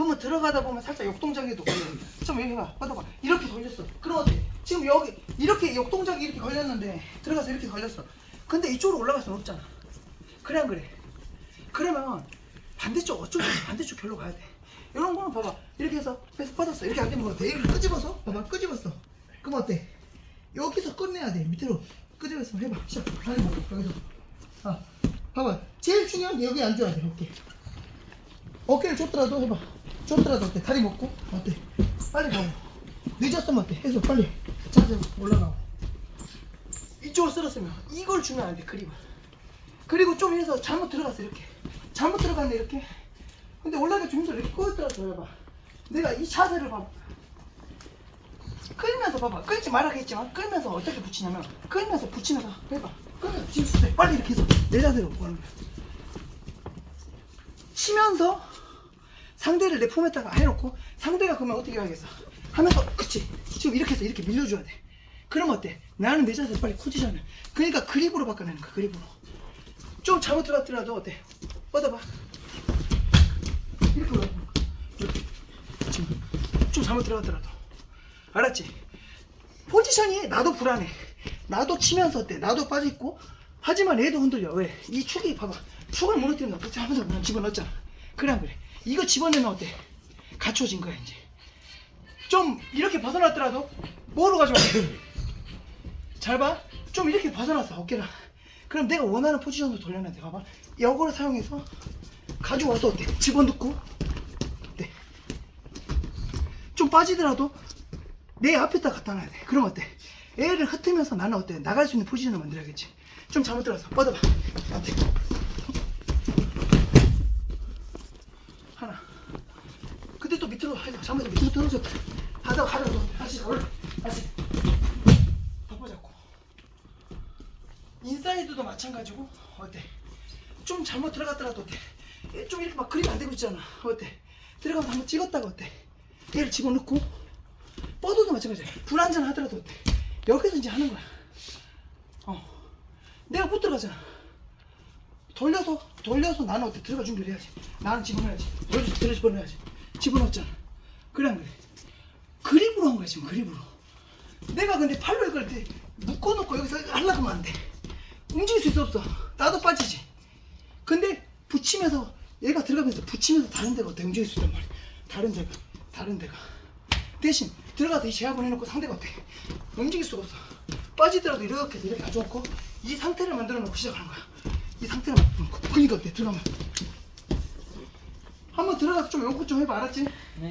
그러면 들어가다 보면 살짝 역동작에도 걸려. 좀 여기 해봐. 받아봐. 이렇게 걸렸어. 그럼 어때? 지금 여기 이렇게 역동작이 이렇게 걸렸는데 들어가서 이렇게 걸렸어. 근데 이쪽으로 올라갈 수는 없잖아. 그래 안 그래? 그러면 반대쪽 어쩔 수 없이 반대쪽 결로 가야 돼. 이런 거는 봐봐. 이렇게 해서 빼서 뻗었어. 이렇게 안 되면 어때? 이렇게 끄집어서 봐봐. 끄집었어. 그럼 어때? 여기서 끝내야 돼. 밑으로 끄집어서 해봐. 시작. 다리 먹어. 여기서. 아, 봐봐. 제일 중요한 게 여기 앉아야 돼. 어깨. 어깨를 줬더라도 해봐. 줬더라도 어때? 다리 먹고 어때? 빨리 가고. 늦었으면 어때? 해서 빨리 자세 올라가고. 이쪽으로 쓸었으면 이걸 주면 안 돼. 그립을. 그리고 좀 해서 잘못 들어갔어 이렇게. 잘못 들어갔네 이렇게. 근데 올라가 주면서 이렇게 꼬였더라도 해봐. 내가 이 자세를 봐. 끌면서 봐봐. 끌지 말라겠지만 끌면서 어떻게 붙이냐면 끌면서 붙이면서 해봐. 끌면서 붙이면서 돼. 빨리 이렇게 해서 내 자세로 가는 거야. 치면서 상대를 내 품에다가 해놓고 상대가 그러면 어떻게 하겠어? 하면서 그치 지금 이렇게 해서 이렇게 밀려줘야 돼. 그러면 어때? 나는 내 자세를 빨리 포지션을 그러니까 그립으로 바꿔내는 거야 그립으로. 좀 잘못 들어갔더라도 어때? 뻗어봐. 이렇게 올라가. 이렇게. 지금 좀 잘못 들어갔더라도. 알았지? 포지션이 나도 불안해. 나도 치면서 어때? 나도 빠져있고. 하지만 얘도 흔들려. 왜? 이 축이 봐봐. 축을 거 어떻게 하면서 그냥 집어넣었잖아. 그래 안 그래? 이거 집어넣으면 어때? 갖춰진 거야 이제. 좀 이렇게 벗어났더라도 뭐로 가져와? 잘 봐. 좀 이렇게 벗어났어 어깨랑. 그럼 내가 원하는 포지션으로 돌려놔야 돼. 봐봐. 이거를 사용해서 가져와서 어때? 집어넣고 어때? 좀 빠지더라도 내 앞에다 갖다 놔야 돼. 그럼 어때? 애를 흩으면서 나는 어때? 나갈 수 있는 포지션을 만들어야겠지. 좀 잘못 들어서 뻗어봐. 어때? 하나. 근데 또 밑으로 하자. 잘못해 밑으로 떨어졌다. 하다가 하다가 또 다시 올라. 다시. 덮어 잡고. 인사이드도 마찬가지고 어때? 좀 잘못 들어갔더라도 어때? 얘좀 이렇게 막 그립 안 되고 있잖아. 어때? 들어가면 한번 찍었다가 어때? 얘를 집어넣고 뻗어도 마찬가지야. 불안전 하더라도 어때? 여기서 이제 하는 거야. 어. 내가 못 들어가잖아. 돌려서 돌려서 나는 어때? 들어갈 준비를 해야지. 나는 집어넣어야지. 돌려서 들어 집어넣어야지. 집어넣었잖아. 그래 안 그래? 그립으로 한 거야 지금 그립으로. 내가 근데 팔로 이걸 이렇게 묶어놓고 여기서 하려고 하면 안 돼. 움직일 수 있어 없어. 나도 빠지지. 근데 붙이면서 얘가 들어가면서 붙이면서 다른 데가 어때? 움직일 수 있단 말이야. 다른 데가 다른 데가 대신 들어가서 이 제압을 해놓고 상대가 어때? 움직일 수가 없어. 빠지더라도 이렇게 이렇게 가져놓고 이 상태를 만들어 놓고 시작하는 거야. 이 상태를 그니까 어때? 들어가면 한번 들어가서 좀 연구 좀 해봐 알았지? 네.